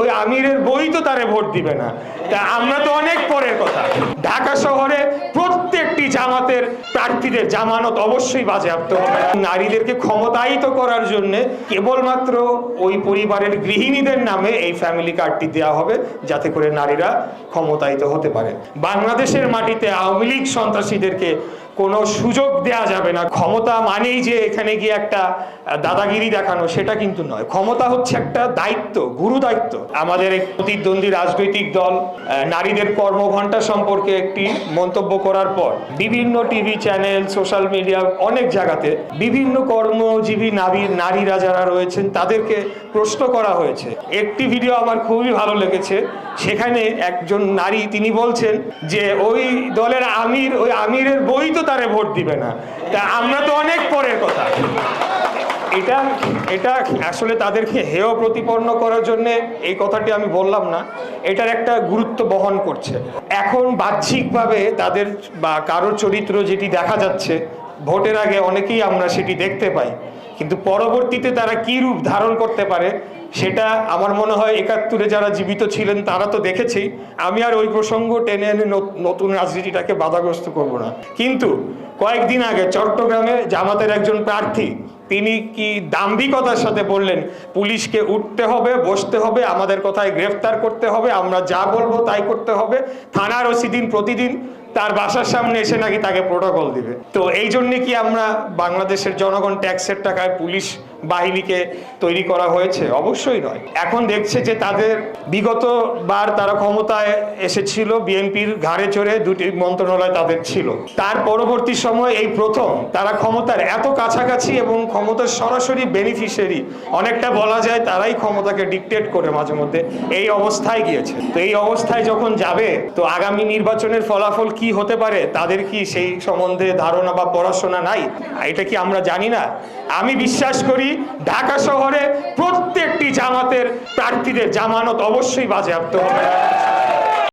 ওই আমিরের বই তো তারে ভোট দিবে না। তা আমরা তো অনেক পরের কথা। ঢাকা শহরে প্রত্যেকটি জামাতের প্রার্থীদের জামানত অবশ্যই বাজেয়াপ্ত হবে। নারীদেরকে ক্ষমতায়িত করার জন্য কেবলমাত্র ওই পরিবারের গৃহিণীদের নামে এই ফ্যামিলি কার্ডটি দেওয়া হবে, যাতে করে নারীরা ক্ষমতায়িত হতে পারে। বাংলাদেশের মাটিতে আওয়ামী লীগ সন্ত্রাসীদেরকে কোনো সুযোগ দেয়া যাবে না। ক্ষমতা মানেই যে এখানে গিয়ে একটা দাদাগিরি দেখানো, সেটা কিন্তু নয়। ক্ষমতা হচ্ছে একটা দায়িত্ব, গুরু দায়িত্ব। আমাদের এক প্রতিদ্বন্দ্বী রাজনৈতিক দল নারীদের কর্মঘণ্টা সম্পর্কে একটি মন্তব্য করার পর বিভিন্ন টিভি চ্যানেল, সোশ্যাল মিডিয়া, অনেক জায়গাতে বিভিন্ন কর্মজীবী নারী, নারীরা যারা রয়েছেন, তাদেরকে প্রশ্ন করা হয়েছে। একটি ভিডিও আমার খুবই ভালো লেগেছে। সেখানে একজন নারী, তিনি বলছেন যে, ওই দলের আমির, ওই আমিরের বই তো তারে ভোট দিবে না। তা আমরা তো অনেক পরের কথা। এটা এটা আসলে তাদেরকে হেয় প্রতিপন্ন করার জন্য এই কথাটি আমি বললাম না। এটার একটা গুরুত্ব বহন করছে। এখন বাহ্যিকভাবে তাদের বা কারোর চরিত্র যেটি দেখা যাচ্ছে, ভোটের আগে অনেকেই আমরা সেটি দেখতে পাই। কিন্তু পরবর্তীতে তারা কি রূপ ধারণ করতে পারে সেটা আমার মনে হয় একাত্তরে যারা জীবিত ছিলেন তারা তো দেখেছি। আমি আর ওই প্রসঙ্গ টেনে এনে নতুন রাজনীতিটাকে বাধাগ্রস্ত করব না। কিন্তু কয়েকদিন আগে চট্টগ্রামে জামাতের একজন প্রার্থী, তিনি কি দাম্ভিকতার সাথে বললেন, পুলিশকে উঠতে হবে, বসতে হবে, আমাদের কথায় গ্রেফতার করতে হবে, আমরা যা বলব তাই করতে হবে। থানার ওসি দিন প্রতিদিন তার বাসার সামনে এসে নাকি তাকে প্রোটোকল দিবে। তো এই জন্যে কি আমরা বাংলাদেশের জনগণ ট্যাক্সের টাকায় পুলিশ বাহিনীকে তৈরি করা হয়েছে? অবশ্যই নয়। এখন দেখছে যে তাদের বিগত বার তারা ক্ষমতায় এসেছিল, বিএনপির ঘাড়ে চড়ে দুটি মন্ত্রণালয় তাদের ছিল। তার পরবর্তী সময় এই প্রথম। তারা ক্ষমতার এত কাছাকাছি এবং ক্ষমতার সরাসরি বেনিফিশিয়ারি অনেকটা বলা যায় তারাই ক্ষমতাকে ডিকটেট করে মাঝে মধ্যে এই অবস্থায় গিয়েছে। তো এই অবস্থায় যখন যাবে, তো আগামী নির্বাচনের ফলাফল কি হতে পারে, তাদের কি সেই সম্বন্ধে ধারণা বা পড়াশোনা নাই? এটা কি আমরা জানি না। আমি বিশ্বাস করি ঢাকা শহরে প্রত্যেকটি জামাতের প্রার্থীদের জামানত অবশ্যই বাজেয়াপ্ত হবে।